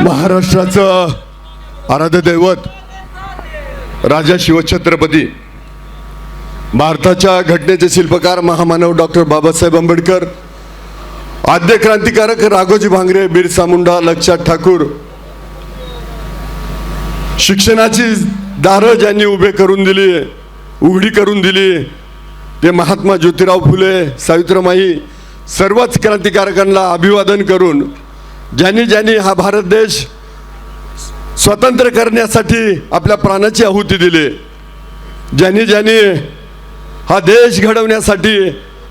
महाराष्ट्राचं आराध्य दैवत राजा शिवछत्रपती भारताच्या घटनेचे शिल्पकार महामानव डॉक्टर बाबासाहेब आंबेडकर आद्य क्रांतिकारक राघोजी भांगरे बिरसा मुंडा लक्षात ठाकूर शिक्षणाची दारं ज्यांनी उभे करून दिली उघडी करून दिली ते महात्मा ज्योतिराव फुले सावित्रीमाई सर्वच क्रांतिकारकांना अभिवादन करून ज्यांनी ज्यांनी हा भारत देश स्वतंत्र करण्यासाठी आपल्या प्राणाची आहुती दिली ज्यांनी ज्यांनी हा देश घडवण्यासाठी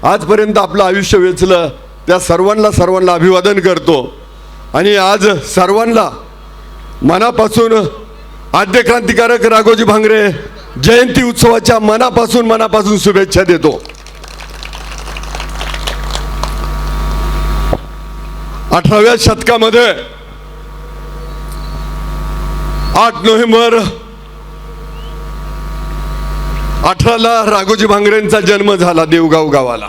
आजपर्यंत आपलं आयुष्य वेचलं त्या सर्वांना सर्वांना अभिवादन करतो. आणि आज सर्वांना मनापासून आद्य क्रांतिकारक राघोजी भांगरे जयंती उत्सवाच्या मनापासून मनापासून शुभेच्छा देतो. अठराव्या शतकामध्ये आठ नोव्हेंबर अठराला राघोजी भांगरेंचा जन्म झाला देवगाव गावाला.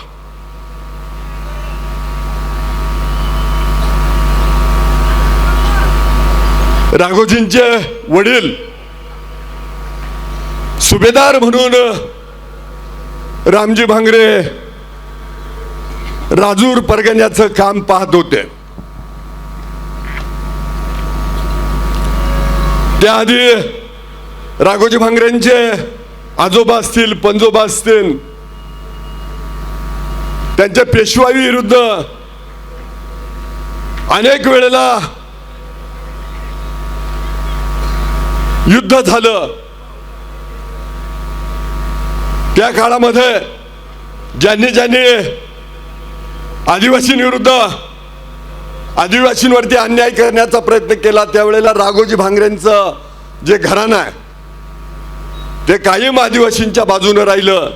राघोजींचे वडील सुभेदार म्हणून रामजी भांगरे राजूर परगण्याचं काम पाहत होते. त्याआधी राघोजी भांगरेंचे आजोबा असतील पंजोबा असतील त्यांच्या पेशवाई विरुद्ध अनेक वेळेला युद्ध झालं. त्या काळामध्ये ज्यांनी ज्यांनी आदिवासींविरुद्ध आदिवासींवरती अन्याय करण्याचा प्रयत्न केला त्यावेळेला राघोजी भांगरेंचं जे घराणं आहे ते कायम आदिवासींच्या बाजूने राहिलं.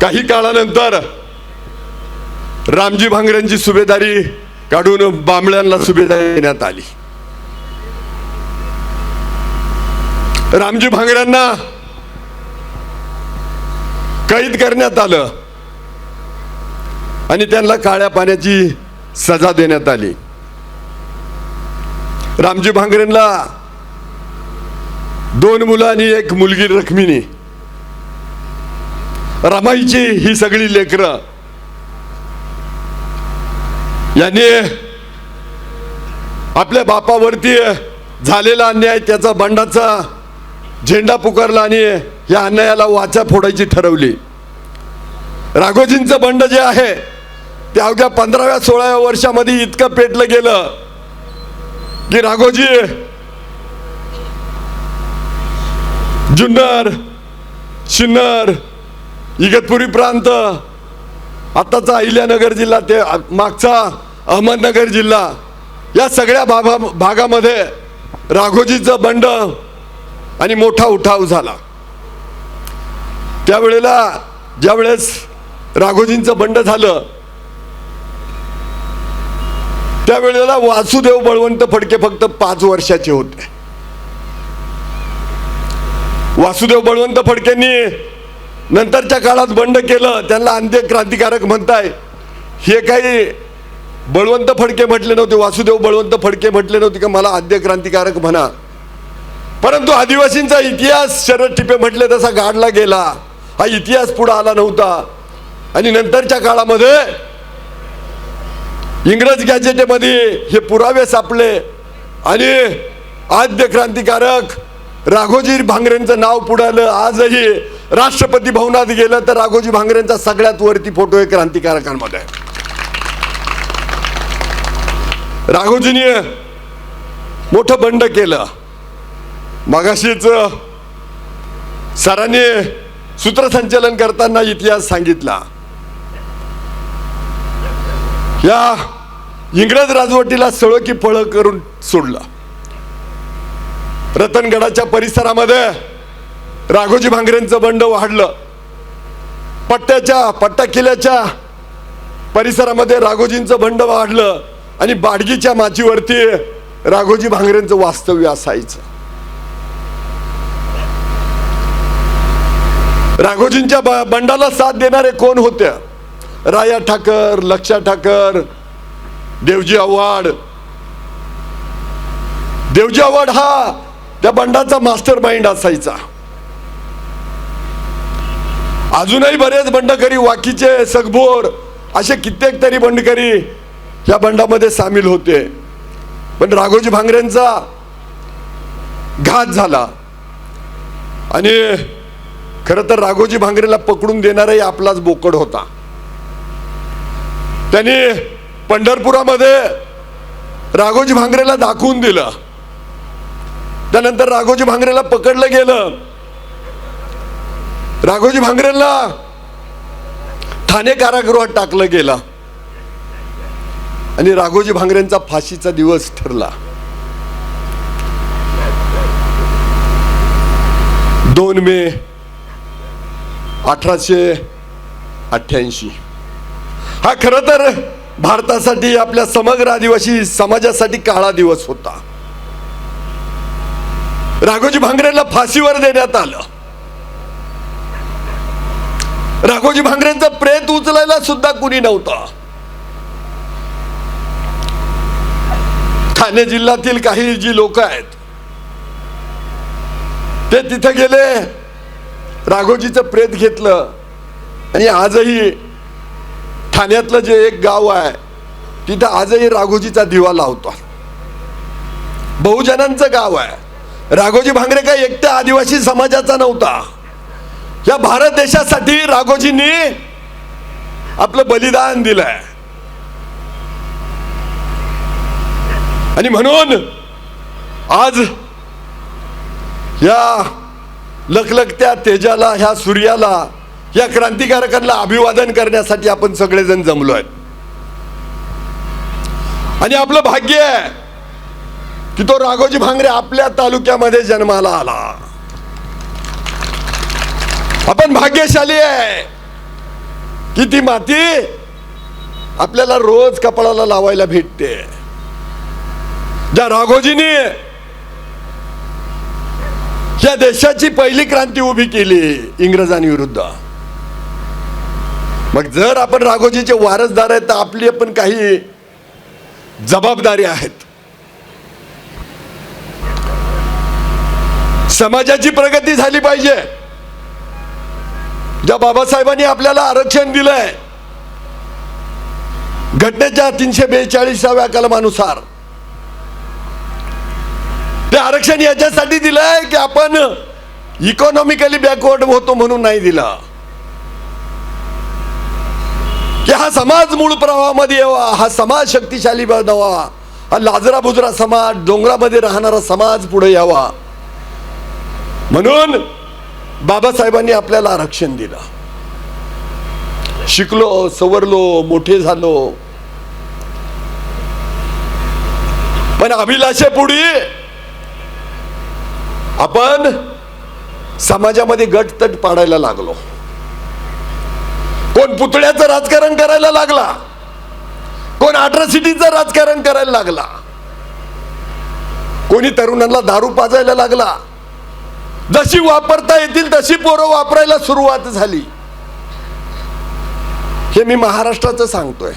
काही काळानंतर रामजी भांगरेंची सुभेदारी काढून बांबळ्यांना सुभेदारी देण्यात आली. रामजी भांगऱ्यांना कैद करण्यात आलं. आणि त्यांना काळ्या पाण्याची सजा देण्यात आली. रामजी भांगरेंना दोन मुलं आणि एक मुलगी रखमिनी. रमाईची ही सगळी लेकरं. यांनी आपल्या बापावरती झालेला अन्याय त्याचा बंडाचा झेंडा पुकारला आणि या अन्यायाला वाचा फोडायची ठरवली. राघोजींचं बंड जे आहे ते अवघ्या पंधराव्या सोळाव्या वर्षामध्ये इतकं पेटलं गेलं की राघोजी जुन्नर शिन्नर इगतपुरी प्रांत आत्ताचा अहिल्यानगर जिल्हा ते मागचा अहमदनगर जिल्हा या सगळ्या भागा भागामध्ये राघोजीचं बंड आणि मोठा उठाव झाला. त्यावेळेला ज्यावेळेस राघोजींचं बंड झालं त्यावेळेला वासुदेव बळवंत फडके फक्त पाच वर्षाचे होते. वासुदेव बळवंत फडकेंनी नंतरच्या काळात बंड केलं. त्यांना अंत्य क्रांतिकारक म्हणताय. हे काही बळवंत फडके म्हटले नव्हते वासुदेव बळवंत फडके म्हटले नव्हते का मला आद्य क्रांतिकारक म्हणा. परंतु आदिवासींचा इतिहास शरद टिपे म्हटले तसा गाडला गेला. हा इतिहास पुढे आला नव्हता. आणि नंतरच्या काळामध्ये इंग्रज गॅजेटेमध्ये हे पुरावे सापले आणि आद्य क्रांतिकारक राघोजी भांगरेंचं नाव पुढालं आजही राष्ट्रपती भवनात गेलं तर राघोजी भांगरेंचा सगळ्यात वरती फोटो आहे क्रांतिकारकांमध्ये. राघोजीने मोठं बंड केलं. मगाशीच सरांनी सूत्रसंचलन करताना इतिहास सांगितला. या इंग्रज राजवटीला सळो की फळं करून सोडलं. रतनगडाच्या परिसरामध्ये राघोजी भांगरेंचं बंड वाढलं. पट्ट्याच्या पट्टा किल्ल्याच्या परिसरामध्ये राघोजींचं बंड वाढलं आणि बाडगीच्या माचीवरती राघोजी भांगरेंचं वास्तव्य असायचं. राघोजींच्या ब- बंडाला साथ देणारे कोण होत्या राया ठाकर लक्षा ठाकर देवजी आव्हाड. देवजी आव्हाड हा त्या बंडाचा मास्टर माइंड असायचा. अजूनही बरेच बंडकरी वाकीचे सगबोर असे कित्येक तरी बंडकरी या बंडामध्ये सामील होते. पण राघोजी भांगरेंचा घात झाला. आणि खरं तर राघोजी भांगरेला पकडून देणाराही आपलाच बोकड होता. त्यांनी पंढरपुरामध्ये राघोजी भांगरेला दाखवून दिलं. त्यानंतर राघोजी भांगरेला पकडलं गेलं. राघोजी भांगरेला ठाणे कारागृहात टाकलं गेलं. आणि राघोजी भांगरेंचा फाशीचा दिवस ठरला. दोन मे अठराशे अठ्ठ्याऐंशी. हा खरं तर भारतासाठी आपल्या समग्र आदिवासी समाजासाठी काळा दिवस होता. राघोजी भांगरेला फाशीवर देण्यात आलं. राघोजी भांगरेंचा प्रेत उचलायला सुद्धा कुणी नव्हतं. ठाणे जिल्ह्यातील काही जी लोक आहेत ते तिथे गेले राघोजीचं प्रेत घेतलं आणि आजही ठाण्यातलं जे एक गाव आहे तिथं आजही राघोजीचा दिवा लावतो. बहुजनांचं गाव आहे. राघोजी भांगरे काय एकट्या आदिवासी समाजाचा नव्हता. या भारत देशासाठी राघोजींनी आपलं बलिदान दिलंय. आणि म्हणून आज या लखलखत्या तेजाला ह्या सूर्याला या क्रांतिकारकांना अभिवादन करण्यासाठी आपण सगळेजण जमलो आहेत. आणि आपलं भाग्य आहे की तो राघोजी भांगरे आपल्या तालुक्यामध्ये जन्माला आला. आपण भाग्यशाली आहे की ती माती आपल्याला रोज कपाळाला लावायला भेटते. ज्या राघोजीनी या देशाची पहिली क्रांती उभी केली इंग्रजांविरुद्ध. मग जर आपण राघोजीचे वारसदार आहेत तर आपली पण काही जबाबदारी आहेत. समाजाची प्रगती झाली पाहिजे. ज्या बाबासाहेबांनी आपल्याला आरक्षण दिलंय घटनेच्या तीनशे बेचाळीसाव्या कलमानुसार. ते आरक्षण याच्यासाठी दिलंय की आपण इकॉनॉमिकली बॅकवर्ड होतो म्हणून नाही दिला. की हा समाज मूळ प्रवाहामध्ये यावा हा समाज शक्तिशाली बनावा. हा लाजरा बुजरा समाज डोंगरामध्ये राहणारा समाज पुढे यावा. म्हणून बाबासाहेबांनी आपल्याला आरक्षण दिलं. शिकलो सवरलो मोठे झालो. पण अभिलाषेपुढे आपण समाजामध्ये गटतट पाडायला लागलो. कोण पुतळ्याचं राजकारण करायला लागला? कोण अट्रॉसिटीचं राजकारण करायला लागला? कोणी तरुणांना दारू पाजायला लागला? जशी वापरता येतील तशी पोरं वापरायला सुरुवात झाली. हे मी महाराष्ट्राचं सांगतोय.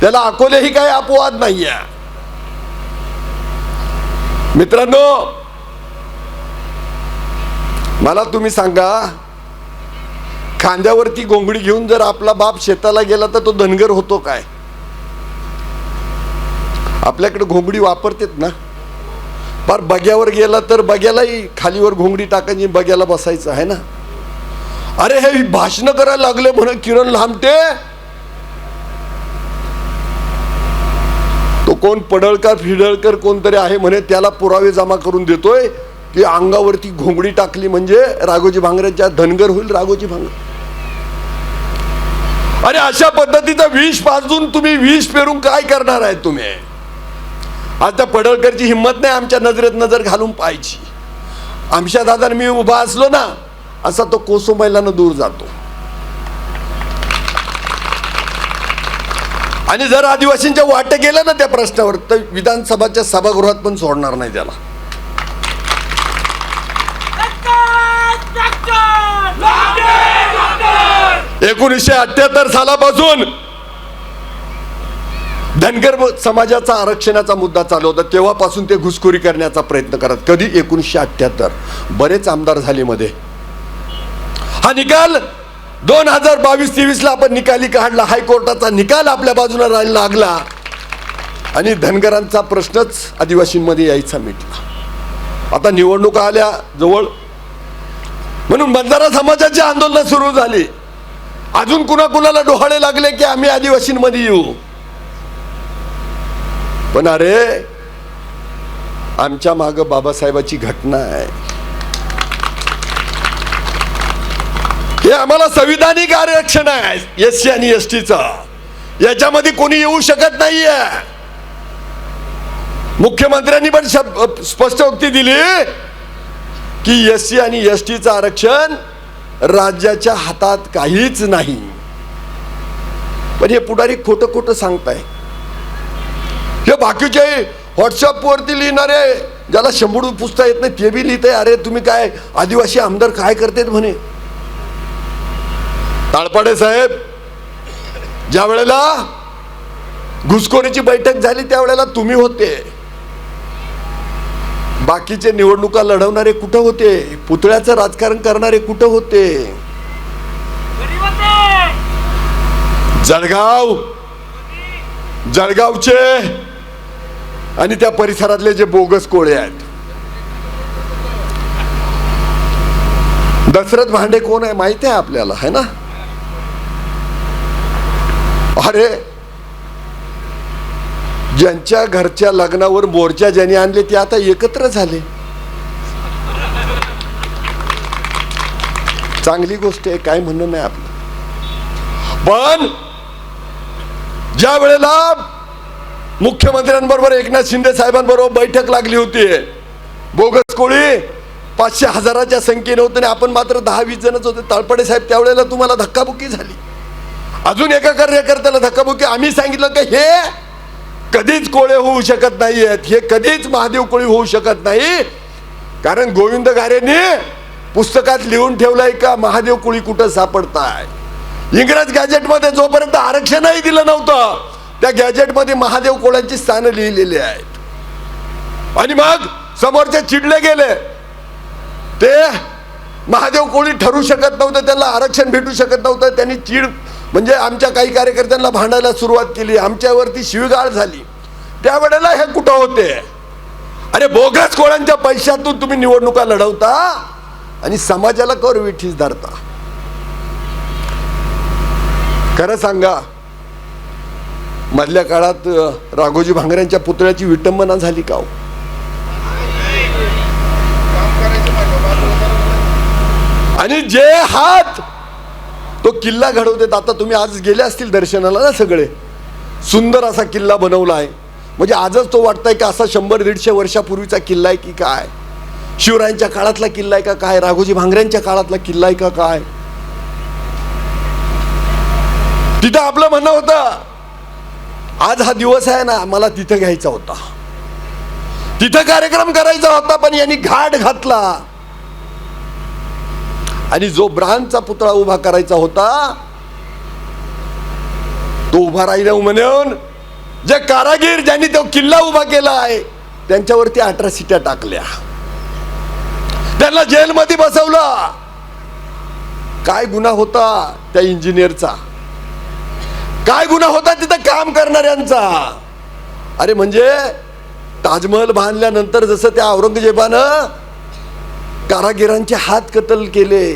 त्याला अकोलेही काही अपवाद नाही मित्रांनो मला तुम्ही सांगा खांद्यावरती गोंगडी घेऊन जर आपला बाप शेताला गेला तर तो धनगर होतो काय? आपल्याकडे घोंगडी वापरतेत ना? फार बग्यावर गेला तर बग्यालाही खालीवर घोंगडी टाकायची बग्याला बसायचं आहे ना? अरे हे भाषण करायला लागले म्हणे किरण लांबटे तो कोण पडळकर फिडळकर कोणतरी आहे म्हणे त्याला पुरावे जमा करून देतोय की अंगावरती घोंगडी टाकली म्हणजे राघोजी भांगऱ्यांच्या धनगर होईल राघोजी भांगर. अरे अशा पद्धतीचं विष पाजून तुम्ही विष पेरून काय करणार आहे तुम्ही? आता पडळकरची हिंमत नाही आमच्या नजरेत नजर घालून पाहायची. आमच्या दादाने मी उभा असलो ना असा तो कोसो मैलानं दूर जातो. आणि जर आदिवासींच्या वाटे गेलं ना त्या प्रश्नावर तर विधानसभाच्या सभागृहात पण सोडणार नाही त्याला. एकोणीसशे अठ्याहत्तर सालापासून धनगर समाजाचा आरक्षणाचा मुद्दा चालू होता. तेव्हापासून ते घुसखोरी करण्याचा प्रयत्न करत. कधी? एकोणीसशे अठ्ठ्याहत्तर. बरेच आमदार झाले मध्ये. हा निकाल दोन हजार बावीस तेवीस ला आपण निकाली काढला. हायकोर्टाचा निकाल आपल्या बाजूला राहायला लागला. आणि धनगरांचा प्रश्नच आदिवासींमध्ये यायचा मिटला. आता निवडणुका आल्या जवळ. म्हणून बंजारा समाजाची आंदोलन सुरू झाली. अजून कुणा कुणाला डोहाळे लागले की आम्ही आदिवासींमध्ये येऊ? पण अरे आमच्या माग बाबासाहेबाची घटना आहे. हे आम्हाला संविधानिक आरक्षण आहे एस सी आणि एस टीचा याच्यामध्ये कोणी येऊ शकत नाहीये. मुख्यमंत्र्यांनी पण स्पष्ट उक्ती दिली की एस सी आणि एस टीचं आरक्षण राज्याच्या हातात काहीच नाही. पण हे पुढारी खोटं खोटं सांगताय. हे बाकीचे व्हॉट्सअपवरती लिहिणारे ज्याला शंभर पुसता येत नाही ते बी लिहिते अरे तुम्ही काय आदिवासी आमदार काय करतेत म्हणे? ताळपाडे साहेब ज्या वेळेला घुसखोरीची बैठक झाली त्यावेळेला तुम्ही होते. बाकीचे निवडणुका लढवणारे कुठं होते? पुतळ्याचं राजकारण करणारे कुठं होते? जळगाव! जळगावचे! आणि त्या परिसरातले जे बोगस कोळे आहेत. दशरथ भांडे कोण आहे? माहिती आहे आपल्याला है ना? अरे ज्यांच्या घरच्या लग्नावर मोर्चा ज्यांनी आणले ते आता एकत्र झाले. चांगली गोष्ट आहे काय म्हणणं नाही आपलं. पण ज्या वेळेला मुख्यमंत्र्यांबरोबर एकनाथ शिंदे साहेबांबरोबर बैठक लागली होती बोगस कोळी पाचशे हजाराच्या संख्येने होते आणि आपण मात्र दहा वीस जणच होते. ताळपडे साहेब त्यावेळेला तुम्हाला धक्काबुक्की झाली. अजून एका कार्यकर्त्याला धक्काबुक्की. आम्ही सांगितलं का हे कधीच कोळे होऊ शकत नाही आहेत हे कधीच महादेव कोळी होऊ शकत नाही. कारण गोविंद गारेने पुस्तकात लिहून ठेवलंय का महादेव कोळी कुठं सापडताय? इंग्रज गॅजेटमध्ये जोपर्यंत आरक्षणही दिलं नव्हतं त्या गॅजेटमध्ये महादेव कोळ्यांची स्थानं लिहिलेली आहेत. आणि मग समोरचे चिडले गेले. ते महादेव कोळी ठरू शकत नव्हतं त्यांना आरक्षण भेटू शकत नव्हतं त्यांनी चीड म्हणजे आमच्या काही कार्यकर्त्यांना भांडायला सुरुवात केली आमच्यावरती शिवगाळ झाली. त्यावेळेला हे कुठं होते? अरे बोगस कोळ्यांच्या पैशातून तुम्ही निवडणुका लढवता आणि समाजाला कर विठीस धरता. खरं सांगा मधल्या काळात राघोजी भांगऱ्यांच्या पुतळ्याची विटंबना झाली का हो? आणि जे हात तो किल्ला घडवतात. आता तुम्ही आज गेले असतील दर्शनाला ना सगळे. सुंदर असा किल्ला बनवला आहे. म्हणजे आजच तो वाटतंय का असा शंभर दीडशे वर्षापूर्वीचा किल्ला आहे की काय? शिवरायांच्या काळातला किल्ला आहे का काय? राघोजी भांगऱ्यांच्या काळातला किल्ला आहे का काय? तिथं आपलं म्हणणं होतं आज हा दिवस आहे ना मला तिथं घ्यायचा होता. तिथं कार्यक्रम करायचा होता पण यांनी घाट घातला. आणि जो ब्राह्मणचा पुतळा उभा करायचा होता तो उभा राहिला म्हणून जे कारागीर ज्यांनी तो किल्ला उभा केला आहे त्यांच्यावरती अठरा सिट्या टाकल्या. त्यांना जेलमध्ये बसवलं. काय गुन्हा होता त्या इंजिनियरचा? काय गुन्हा होता तिथं काम करणाऱ्यांचा? अरे म्हणजे ताजमहल बांधल्यानंतर जसं त्या औरंगजेबानं कारागिरांचे हात कतल केले.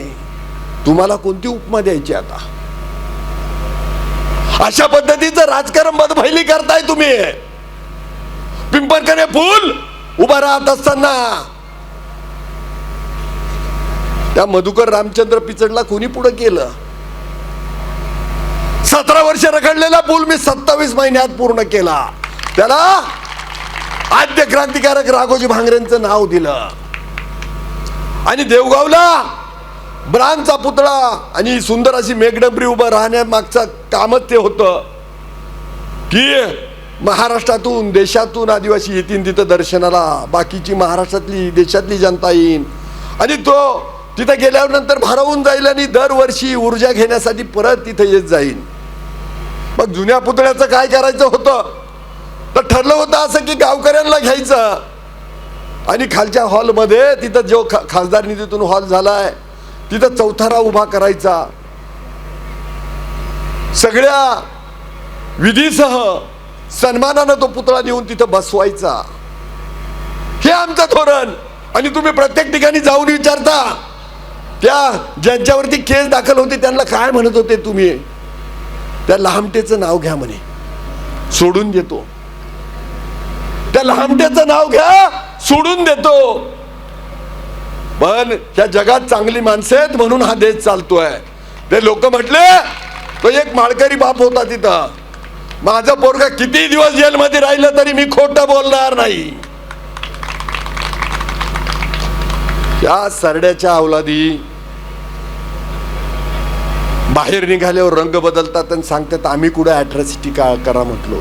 तुम्हाला कोणती उपमा द्यायची आता? अशा पद्धतीचं राजकारण बदभैली करताय तुम्ही. पिंपरकने फुल उभा राहत असताना. त्या मधुकर रामचंद्र पिचडला कोणी पुढे केलं? सतरा वर्ष रखडलेला पूल मी सत्तावीस महिन्यात पूर्ण केला. त्याला आद्य क्रांतिकारक राघोजी भांगरेंचं नाव दिलं. आणि देवगावला ब्रांचा पुतळा आणि सुंदर अशी मेघडबरी उभं राहण्यामागचं कामच ते होतं की महाराष्ट्रातून देशातून आदिवासी येतील तिथं दर्शनाला. बाकीची महाराष्ट्रातली देशातली जनता येईन. आणि तो तिथं गेल्यावर नंतर भारावून जाईल आणि दरवर्षी ऊर्जा घेण्यासाठी परत तिथं येत जाईल मग जुन्या पुतळ्याचं काय करायचं होतं? तर ठरलं होतं असं की गावकऱ्यांना घ्यायचं. आणि खालच्या हॉलमध्ये तिथं जो खा खासदार निधीतून हॉल झालाय तिथं चौथारा उभा करायचा. सगळ्या विधीसह सन्मानानं तो पुतळा नेऊन तिथं बसवायचा. हे आमचं धोरण. आणि तुम्ही प्रत्येक ठिकाणी जाऊन विचारता. त्या ज्यांच्यावरती केस दाखल होते त्यांना काय म्हणत होते तुम्ही? त्या लहामटेचं नाव घ्या म्हणे. सोडून देतो. त्या लहामटेचं नाव घ्या. सोडून देतो. पण ह्या जगात चांगली माणसं आहेत म्हणून हा देश चालतोय. ते लोक म्हटले तो एक माळकरी बाप होता तिथं. माझं पोरगा किती दिवस जेलमध्ये राहिलं तरी मी खोटं बोलणार नाही. या सरड्याच्या अवलादी बाहेर निघाल्यावर रंग बदलतात आणि सांगतात आम्ही कुठे अॅट्रॉसिटी का करा म्हटलो.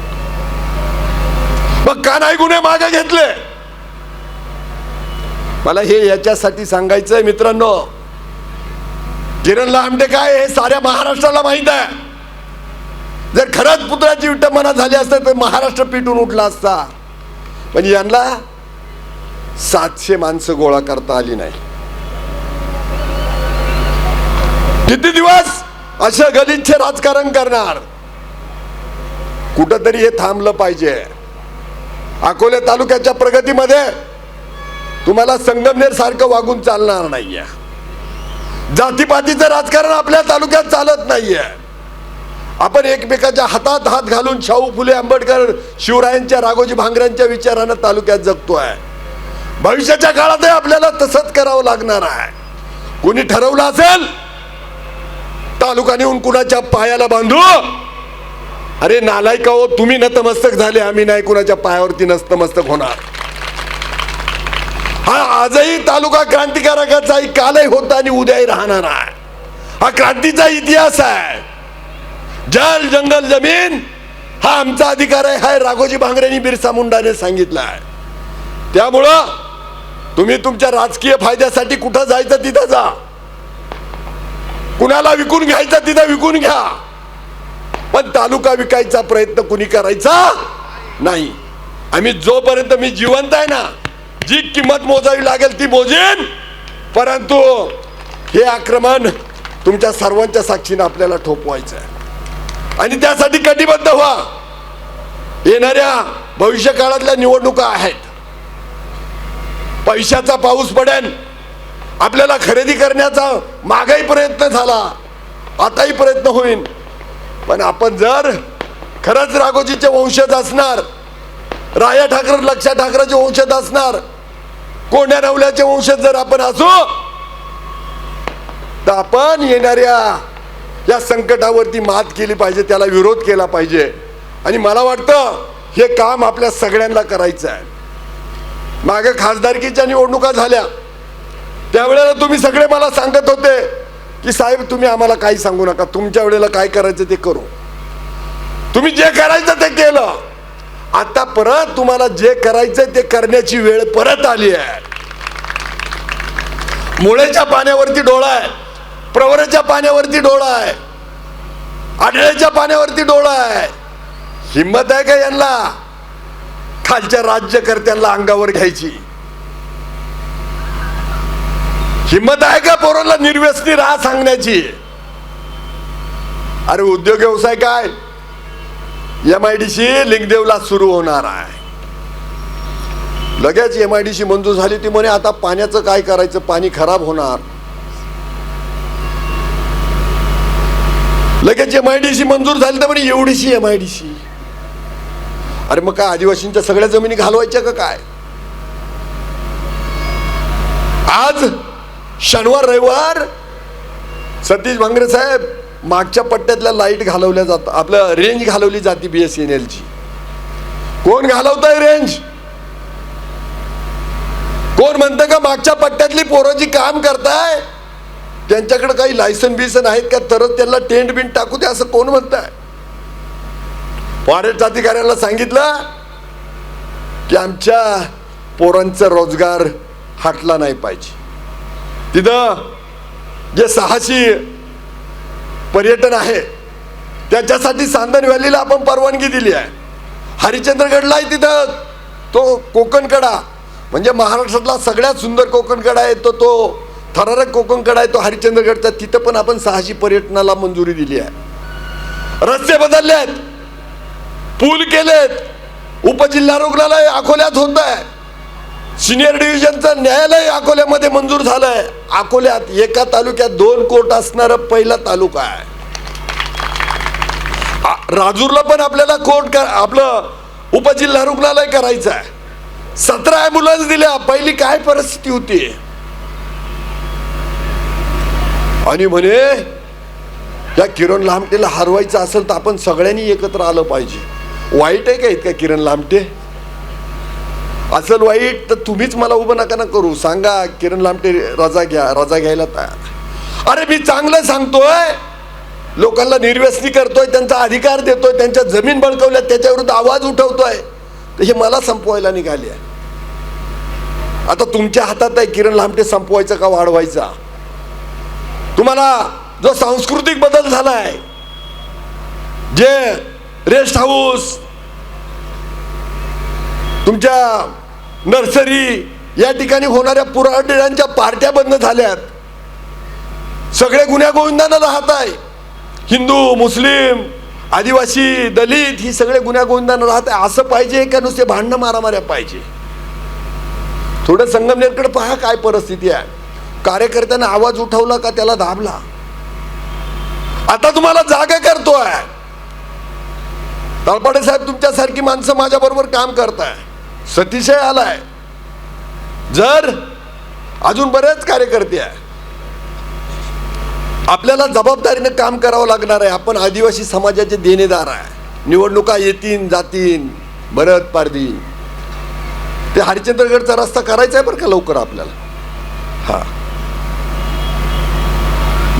मग का नाही गुन्हे मागे घेतले? मला हे याच्यासाठी सांगायचंय मित्रांनो. किरण लामटे काय हे साऱ्या महाराष्ट्राला माहीत आहे. जर खरंच पुतळ्याची विटंबना झाली असते तर महाराष्ट्र पिटून उठला असता. पण यांना सातशे माणसं गोळा करता आली नाही. किती दिवस अशा गलिच्छ राजकारण करणार? कुठंतरी हे थांबलं पाहिजे. अकोले तालुक्याच्या प्रगतीमध्ये तुम्हाला संगमनेर सारखं वागून चालणार नाहीये. जातीपातीचं राजकारण आपल्या तालुक्यात चालत नाहीये. आपण एकमेकाच्या हातात हात घालून शाहू फुले आंबेडकर शिवरायांच्या राघोजी भांगऱ्यांच्या विचारानं तालुक्यात जगतोय. भविष्याच्या काळातही आपल्याला तसंच करावं लागणार आहे. कोणी ठरवलं असेल? तालुका नेऊन कुणाच्या पायाला बांधू? अरे नालायका हो तुम्ही नतमस्तक झाले आम्ही नाही कुणाच्या पायावरती नतमस्तक होणार. आजही तालुका क्रांतिकारकाचा कालही होता आणि उद्याही राहणार आहे. हा क्रांतीचा इतिहास आहे. जल जंगल जमीन हा आमचा अधिकार आहे हा राघोजी भांगरेनी बिरसा मुंडाने सांगितलं आहे. त्यामुळं तुम्ही तुमच्या राजकीय फायद्यासाठी कुठं जायचं तिथं जा. कुणाला विकून घ्यायचं तिथं विकून घ्या. पण तालुका विकायचा प्रयत्न कुणी करायचा नाही. आम्ही जोपर्यंत मी जिवंत आहे ना जी किंमत मोजावी लागेल ती मोजेन. परंतु हे आक्रमण तुमच्या सर्वांच्या साक्षीनं आपल्याला ठोपवायचं आहे आणि त्यासाठी कटिबद्ध व्हा. येणाऱ्या भविष्य काळातल्या निवडणुका आहेत. पैशाचा पाऊस पडेल. आपल्याला खरेदी करण्याचा मागाही प्रयत्न झाला. आताही प्रयत्न होईल पण आपण जर खरंच राघोजीचे वंशज असणार राया ठाकर लक्षा ठाकरेचे वंशज असणार कोंड्या नवल्याचे वंशात जर आपण असू तर आपण येणाऱ्या या संकटावरती मात केली पाहिजे त्याला विरोध केला पाहिजे. आणि मला वाटतं हे काम आपल्या सगळ्यांना करायचं आहे. मागे खासदारकीच्या निवडणुका झाल्या. त्यावेळेला तुम्ही सगळे मला सांगत होते की साहेब तुम्ही आम्हाला काही सांगू नका. तुमच्या वेळेला काय करायचं ते करू. तुम्ही जे करायचं ते केलं. आता परत तुम्हाला जे करायचंय ते करण्याची वेळ परत आली आहे. मुळेच्या पाण्यावरती डोळा आहे. प्रवराच्या पाण्यावरती डोळा आहे. आढळ्याच्या पाण्यावरती डोळा आहे. हिंमत आहे का यांना? खालच्या राज्यकर्त्यांना अंगावर घ्यायची. हिंमत आहे का पोरांना निर्व्यसनी राह सांगण्याची? अरे उद्योग व्यवसाय काय? एम आय डी सी लिंगदेवला सुरू होणार आहे. लगेच एम आय डी सी मंजूर झाली ती म्हणे आता पाण्याचं काय करायचं? पाणी खराब होणार. लगेच एम आय डी सी मंजूर झाली तर म्हणे एवढीशी एम आय डी सी अरे मग काय आदिवासींच्या सगळ्या जमिनी घालवायच्या का काय? आज शनिवार रविवार सतीश भांगरे साहेब मागच्या पट्ट्यातल्या लाइट घालवल्या जातात आपलं रेंज घालवली जाते बी एस एन एलची कोण घालवताय रेंज कोण म्हणतं का मागच्या पट्ट्यातली पोरं जी काम करताय त्यांच्याकडे काही लायसन बिसन आहेत का? तरच त्यांना टेंट बिंट टाकू दे असं कोण म्हणताय? फॉरेस्ट अधिकाऱ्याला सांगितलं की आमच्या पोरांचा रोजगार हटला नाही पाहिजे. तिथं जे साहसी पर्यटन आहे. त्याच्यासाठी सांदन व्हॅलीला आपण परवानगी दिली आहे. हरिश्चंद्रगडला आहे तिथं तो कोकण कडा म्हणजे महाराष्ट्रातला सगळ्यात सुंदर कोकणकडा आहे तो तो थरारक कोकणकडा आहे तो हरिश्चंद्रगडचा. तिथं पण आपण सहाशी पर्यटनाला मंजुरी दिली आहे. रस्ते बदलले आहेत पूल केलेत. उपजिल्हा रुग्णालय अकोल्यात होत आहे सिनियर डिव्हिजनचं न्यायालय अकोल्यामध्ये मंजूर झालंय. अकोल्यात एका तालुक्यात दोन कोर्ट असणारा पहिला तालुका आहे. राजूरला पण आपल्याला कोर्ट कर आपलं उपजिल्हा रुग्णालय करायचं आहे. सतरा ॲम्ब्युलन्स दिल्या पहिली काय परिस्थिती होती? आणि म्हणे या किरण लामटेला हरवायचं असेल तर आपण सगळ्यांनी एकत्र आलं पाहिजे. वाईट आहे का इतका किरण लामटे? असेल वाईट तर तुम्हीच मला उभं नका ना करू. सांगा किरण लामटे रजा घ्या रजा घ्यायला तयार अरे मी चांगलं सांगतोय. लोकांना निर्व्यसनी करतोय त्यांचा अधिकार देतोय त्यांच्या जमीन बळकवल्या त्याच्याविरुद्ध आवाज उठवतोय. तर हे मला संपवायला निघाले आता तुमच्या हातात आहे किरण लामटे संपवायचा का वाढवायचा? तुम्हाला जो सांस्कृतिक बदल झालाय जे रेस्ट हाऊस तुमच्या नर्सरी या ठिकाणी होणाऱ्या पुराड्यांच्या पार्ट्या बंद झाल्यात. सगळे गुन्ह्यागोविंदांना राहत आहे. हिंदू मुस्लिम आदिवासी दलित ही सगळे गुन्ह्यागोविंदांना राहत आहे. असं पाहिजे का नुसते भांडणं मारामाऱ्या पाहिजे? थोडं संगमनेरकडे पहा काय परिस्थिती आहे. कार्यकर्त्यांना आवाज उठवला का त्याला दाबला? आता तुम्हाला जागा करतोय. तळपाडे साहेब तुमच्यासारखी माणसं माझ्याबरोबर काम करताय. सतिशय आलाय. जर अजून बरेच कार्यकर्ते आहे. आपल्याला जबाबदारीनं काम करावं लागणार आहे. आपण आदिवासी समाजाचे देणेदार आहे. निवडणुका येतील जातील भरत पारदी ते हरिश्चंद्रगडचा रस्ता करायचा आहे बरं का लवकर आपल्याला. हा.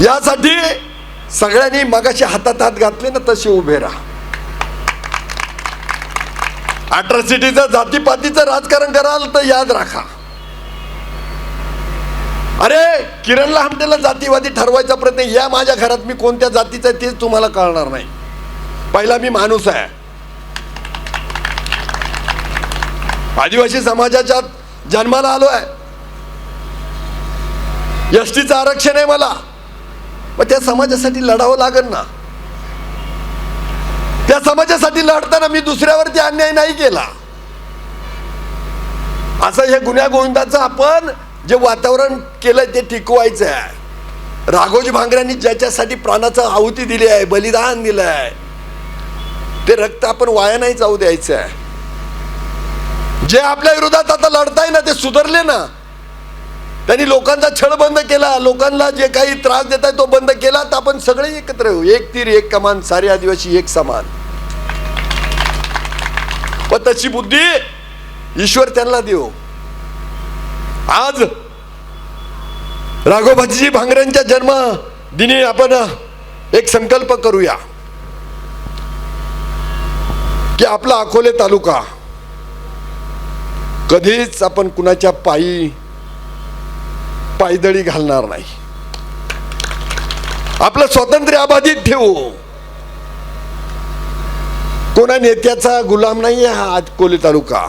यासाठी सगळ्यांनी मगाशी हातात हात घातले ना तसे उभे राहा. अट्रॉसिटीचं जातीपातीचं राजकारण कराल तर याद राखा. अरे किरणला हमटेला जातीवादी ठरवायचा प्रयत्न या माझ्या घरात मी कोणत्या जातीचा आहे तेच तुम्हाला कळणार नाही. पहिला मी माणूस आहे. आदिवासी समाजाच्या जन्माला आलो आहे. एसटीचं आरक्षण आहे मला. मग त्या समाजासाठी लढावं लागेल ना. त्या समाजासाठी लढताना मी दुसऱ्यावरती अन्याय नाही केला. असं हे गुन्ह्या गोविंदाचं आपण जे वातावरण केलंय ते टिकवायचं आहे राघोजी भांगऱ्यांनी ज्याच्यासाठी प्राणाचं आहुती दिली आहे बलिदान दिलं आहे ते रक्त आपण वाया नाही जाऊ द्यायचं आहे जे आपल्या विरोधात आता लढताय ना ते सुधारले ना. त्यांनी लोकांचा छळ बंद केला लोकांना जे काही त्रास देत आहे तो बंद केला तर आपण सगळे एकत्र येऊ. एक तीर एक कमान सारे आदिवासी एक समान. पण तशी बुद्धी ईश्वर त्यांना देऊ आज राघोबाजी भांगऱ्यांच्या जन्म दिनी आपण एक संकल्प करूया. की आपला अकोले तालुका कधीच आपण कुणाच्या पायी पायदळी घालणार नाही. आपलं स्वातंत्र्य अबाधित ठेवू. कोणा नेत्याचा गुलाम नाही आहे हा अकोले तालुका.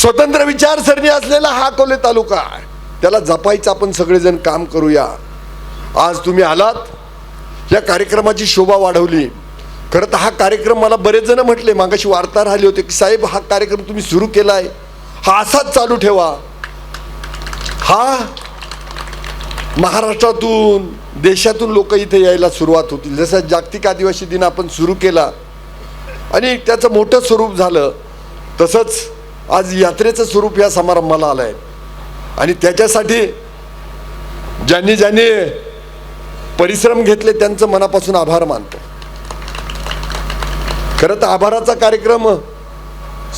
स्वतंत्र विचारसरणी असलेला हा अकोले तालुका त्याला जपायचं आपण सगळेजण काम करूया. आज तुम्ही आलात या कार्यक्रमाची शोभा वाढवली. खरं तर हा कार्यक्रम मला बरेच जण म्हटले मागाशी वार्ताहर आले होते की साहेब हा कार्यक्रम तुम्ही सुरू केलाय. हा असाच चालू ठेवा. हा महाराष्ट्रातून देशातून लोक इथे यायला सुरुवात होतील जसं जागतिक आदिवासी दिन आपण सुरू केला आणि त्याचं मोठं स्वरूप झालं तसंच आज यात्रेचं स्वरूप या समारंभाला आलं आहे आणि त्याच्यासाठी ज्यांनी ज्यांनी परिश्रम घेतले त्यांचं मनापासून आभार मानतो. खरं तर आभाराचा कार्यक्रम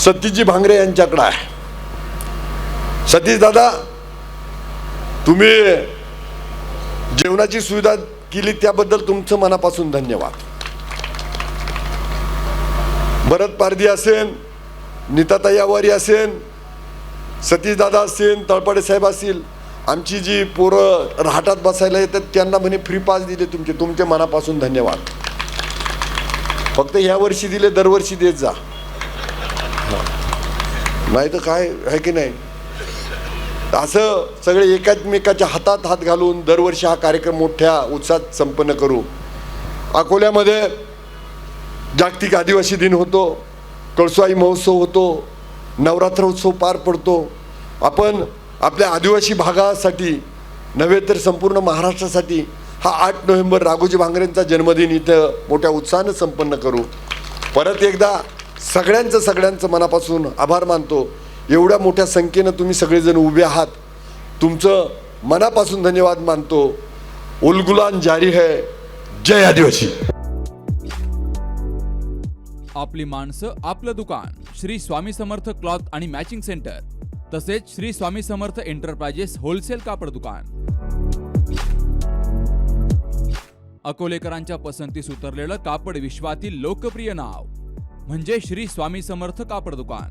सतीशजी भांगरे यांच्याकडं आहे. सतीश दादा तुम्ही जेवणाची सुविधा केली त्याबद्दल तुमचं मनापासून धन्यवाद. भरत पारधी असेल नीताताई आवारी असेल सतीश दादा तळपाडे साहेब असतील आमची जी पोरं राहटात बसायला येतात त्यांना म्हणे फ्री पास दिले तुमचे. तुमचे मनापासून धन्यवाद. फक्त ह्या वर्षी दिले दरवर्षी देत जा. नाही तर काय आहे की नाही? असं सगळे एकामेकाच्या हातात हात घालून दरवर्षी हा कार्यक्रम मोठ्या उत्साहात संपन्न करू. अकोल्यामध्ये जागतिक आदिवासी दिन होतो कळसुआई महोत्सव होतो नवरात्र उत्सव पार पडतो. आपण आपल्या आदिवासी भागासाठी नव्हे तर संपूर्ण महाराष्ट्रासाठी हा आठ नोव्हेंबर राघोजी भांगरेंचा जन्मदिन इथं मोठ्या उत्साहानं संपन्न करू. परत एकदा सगळ्यांचं सगळ्यांचं मनापासून आभार मानतो. एवढ्या मोठ्या संख्येनं तुम्ही सगळेजण उभे आहात. तुमचं मनापासून धन्यवाद मानतो. उलगुलान जारी है. जय आदिवासी. आपली माणसं आपलं दुकान श्री स्वामी समर्थ क्लॉथ आणि मॅचिंग सेंटर तसेच श्री स्वामी समर्थ एंटरप्राइजेस होलसेल कापड दुकान. अकोलेकरांच्या पसंतीस उतरलेलं कापड विश्वातील लोकप्रिय नाव म्हणजे श्री स्वामी समर्थ कापड दुकान.